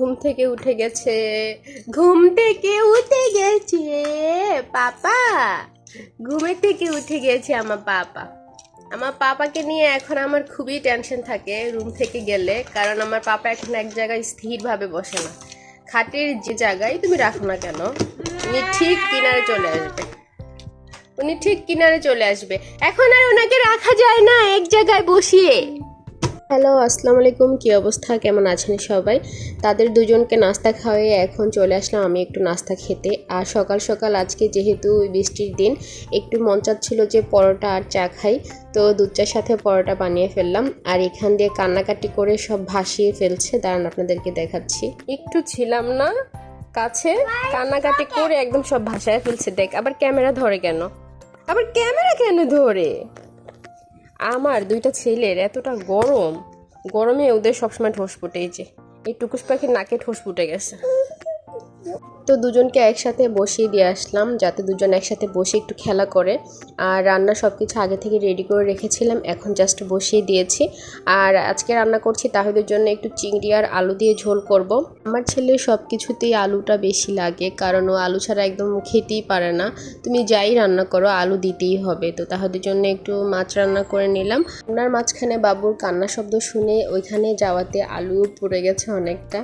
ঘুম থেকে উঠে গেছে। ঘুম থেকে উঠে গেছে, পাপা। ঘুমের থেকে উঠে গেছে আমার পাপা। আমার পাপাকে নিয়ে এখন আমার খুবই টেনশন থাকে রুম থেকে গেলে, কারণ আমার পাপা এখন এক জায়গায় স্থিরভাবে বসে না। খাটের যে জায়গায় তুমি রাখো না কেন, উনি ঠিক কিনারে চলে আসবে। উনি ঠিক কিনারে চলে আসবে। এখন আর ওনাকে রাখা যায় না এক জায়গায় বসিয়ে। হ্যালো, আসসালামু আলাইকুম। কী অবস্থা? কেমন আছেন সবাই? তাদের দুজনকে নাস্তা খাওয়াই এখন চলে আসলাম আমি একটু নাস্তা খেতে। আর সকাল সকাল আজকে যেহেতু বৃষ্টির দিন, একটু মন চাচ্ছিল যে পরোটা আর চা খাই। তো দুধ চার সাথে পরোটা বানিয়ে ফেললাম। আর এখান দিয়ে কান্নাকাটি করে সব ভাসিয়ে ফেলছে। দাঁড়ান, আপনাদেরকে দেখাচ্ছি। একটু ছিলাম না কাছে। কান্নাকাটি করে একদম সব ভাসায় ফেলছে। দেখ, আবার ক্যামেরা ধরে কেন? আবার ক্যামেরা কেন ধরে? আমার দুইটা ছেলের এতটা গরম, গরমে ওদের সবসময় ঠোঁস ফুটেছে এই এই টুকুস পাখির নাকে ঠোঁস ফুটে গেছে। তো দুজনকে একসাথে বসিয়ে দিয়ে আসলাম, যাতে দুজন একসাথে বসে একটু খেলা করে। আর রান্না সব কিছু আগে থেকে রেডি করে রেখেছিলাম, এখন জাস্ট বসিয়ে দিয়েছি। আর আজকে রান্না করছি তাহিদের জন্য একটু চিংড়ি আর আলু দিয়ে ঝোল করব। আমার ছেলে সব কিছুতেই আলুটা বেশি লাগে, কারণ ও আলু ছাড়া একদম খেতেই পারে না। তুমি যাই রান্না করো, আলু দিতেই হবে। তো তাহলে জন্য একটু মাছ রান্না করে নিলাম। রান্নার মাঝখানে বাবুর কান্না শব্দ শুনে ওইখানে যাওয়াতে আলু পড়ে গেছে অনেকটা।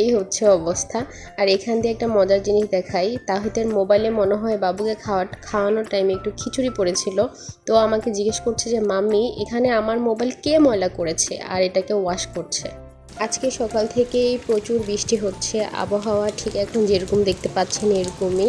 এই হচ্ছে অবস্থা। আর এখান দিয়ে একটা মজার জিনিস দেখাই। তাহিতের মোবাইলে মনে হয় বাবুকে খাওয়া, খাওয়ানোর টাইমে একটু খিচুড়ি পড়েছিল। তো আমাকে জিজ্ঞেস করছে যে, মাম্মি, এখানে আমার মোবাইল কে ময়লা করেছে? আর এটাকে ওয়াশ করছে? আজকে সকাল থেকেই প্রচুর বৃষ্টি হচ্ছে, আবহাওয়া ঠিক এখন যেরকম দেখতে পাচ্ছেন এরকমই।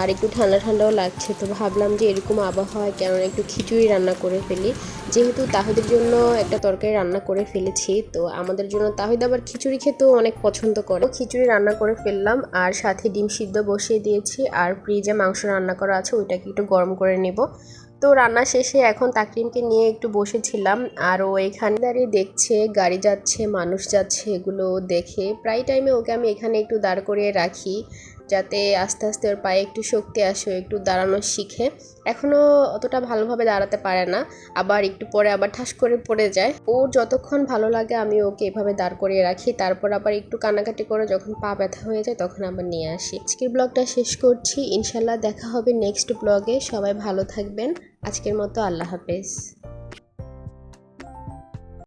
আর একটু ঠান্ডা ঠান্ডাও লাগছে, তো ভাবলাম যে এরকম আবহাওয়ায় কেন একটু খিচুড়ি রান্না করে ফেলি। যেহেতু তাহিদের জন্য একটা তরকারি রান্না করে ফেলেছি, তো আমাদের জন্য তাহিদ আবার খিচুড়ি খেতেও অনেক পছন্দ করে। খিচুড়ি রান্না করে ফেললাম, আর সাথে ডিম সিদ্ধ বসিয়ে দিয়েছি, আর ফ্রিজে মাংস রান্না করা আছে, ওইটাকে একটু গরম করে নেব। তো রান্না শেষে এখন তাকরিমকে নিয়ে একটু বসেছিলাম, আর ও এখানে দাঁড়িয়ে দেখছে, গাড়ি যাচ্ছে, মানুষ যাচ্ছে, এগুলো দেখে। প্রায় টাইমে ওকে আমি এখানে একটু দাঁড় করিয়ে রাখি। যাতে আস্তে আস্তে ওর পায়ে একটু শক্তি আসে একটু দাঁড়ানো শিখে। এখনও অতটা ভালোভাবে দাঁড়াতে পারে না। আবার একটু পরে আবার ঠাস করে পড়ে যায়। ওর যতক্ষণ ভালো লাগে আমি ওকে এভাবে দাঁড় করিয়ে রাখি। তারপর আবার একটু কানাকাটি করে যখন পা ব্যথা হয়ে যায় তখন আবার নিয়ে আসি। আজকের ব্লগটা শেষ করছি। ইনশাল্লাহ দেখা হবে নেক্সট ব্লগে। সবাই ভালো থাকবেন। আজকের মতো আল্লাহ হাফেজ।